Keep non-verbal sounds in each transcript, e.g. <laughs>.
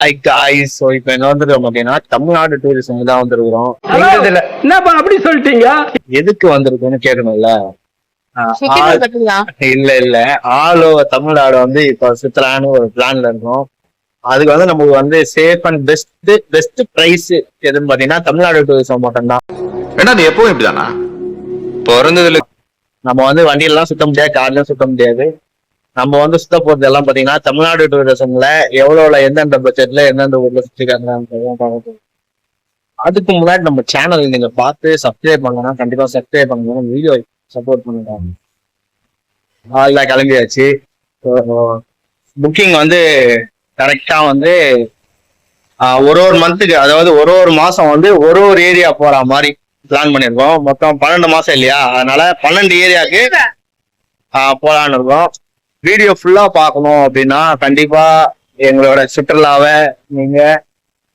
ஐ guys so இப்போ என்ன வந்துருக்கோம் அப்படின்னா தமிழ்நாடு டூரிசம் தான் வந்திருக்கிறோம். என்னப்பா அப்படி சொல்லிட்டீங்க? எதுக்கு வந்திருக்கோம்னு கேட்கணும்ல. இல்ல இல்ல. ஆல் ஓவர் தமிழ்நாடு வந்து இப்ப சுத்தலான்னு ஒரு பிளான்ல இருக்கோம். அதுக்கு வந்து நமக்கு வந்து safe and best best price எதுன்னு பாத்தீங்கன்னா தமிழ்நாடு டூரிசம் மட்டும்தான். ஏன்னா நீ எப்பவும் இப்படிதானா? பிறந்ததுல நம்ம வந்து வண்டியிலாம் சுத்த முடியாது கார்லயும் சுத்த முடியாது. நம்ம வந்து சுத்த போறது எல்லாம் பாத்தீங்கன்னா தமிழ்நாடு டூரிசம்ல எவ்வளவுல எந்தெந்த பட்ஜெட்ல எந்தெந்த ஊர்ல சுத்திக்காங்க அதுக்கு முன்னாடி நம்ம சேனல் நீங்க பார்த்து சப்ஸ்கிரைப் பண்ணலாம் கண்டிப்பா சப்ஸ்கிரைப் பண்ணணும் வீடியோ சப்போர்ட் பண்ணுங்க. ஆள்லாம் கிளம்பியாச்சு. புக்கிங் வந்து கரெக்டா வந்து ஒரு ஒரு மந்த்துக்கு அதாவது ஒரு ஒரு மாசம் வந்து ஒரு ஒரு ஏரியா போற மாதிரி பிளான் பண்ணிருக்கோம் மொத்தம் பன்னெண்டு மாசம் இல்லையா? அதனால பன்னெண்டு ஏரியாக்கு போலான்னு இருக்கோம். வீடியோ ஃபுல்லா பார்க்கணும் அப்படின்னா கண்டிப்பா எங்களோட சுற்றுலாவை நீங்க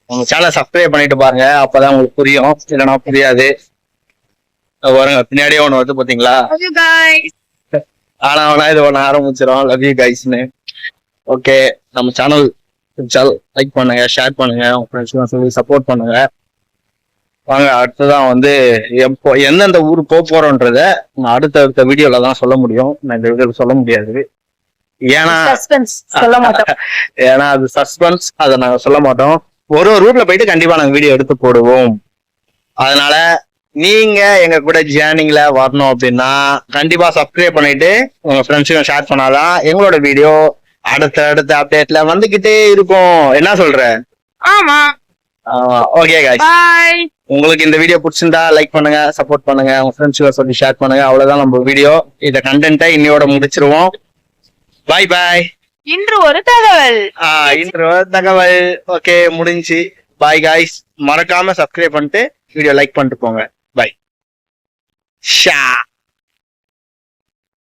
உங்க சேனல் சப்ஸ்கிரைப் பண்ணிட்டு பாருங்க. அப்பதான் உங்களுக்கு புரியும். இல்லைன்னா புரியாது. வருங்க பின்னாடியே ஒண்ணு வந்து பாத்தீங்களா. ஆனா வேணா இது ஒண்ணு ஆரம்பிச்சிடும் லவ் யூ கைஸ்னு ஓகே நம்ம சேனல் லைக் பண்ணுங்க ஷேர் பண்ணுங்க உங்க ஃப்ரெண்ட்ஸ்லாம் சொல்லி சப்போர்ட் பண்ணுங்க. வாங்க அடுத்ததான் வந்து எப்போ எந்தெந்த ஊர் போக போறோன்றத அடுத்த அடுத்த வீடியோல தான் சொல்ல முடியும். நான் இந்த வீடியோல சொல்ல முடியாது. ஏன்னா Suspense. சொல்ல மாட்டோம். <laughs> ஏன்னா அது சஸ்பென்ஸ் அதை நாங்க சொல்ல மாட்டோம் ஒரு ஒரு ரூட்ல போயிட்டு கண்டிப்பா நாங்க வீடியோ எடுத்து போடுவோம் அதனால நீங்க எங்க கூட ஜேர்னிங்ல வரணும் அப்படின்னா கண்டிப்பா சப்ஸ்கிரைப் பண்ணிட்டு உங்க ஃப்ரெண்ட்ஸுக்கும் ஷேர் பண்ணாதான் எங்களோட வீடியோ அடுத்த அடுத்த அப்டேட்ல வந்துகிட்டே இருக்கும் என்ன சொல்ற ஆமா. Okay Bye. உங்களுக்கு இந்த வீடியோ பிடிச்சிருந்தா லைக் பண்ணுங்க சப்போர்ட் பண்ணுங்க உங்க ஃப்ரெண்ட்ஸுக்கு சொல்லி ஷேர் பண்ணுங்க அவ்வளவுதான் நம்ம வீடியோ இந்த கண்டென்ட்டை இன்னையோட முடிச்சிருவோம் பாய் பாய் இன்று ஒரு தகவல். இன்று ஒரு தகவல். ஓகே முடிஞ்சு. பாய் காய்ஸ் மறக்காம சப்ஸ்கிரைப் பண்ணிட்டு வீடியோ லைக் பண்ணிட்டு போங்க. பாய் ஷா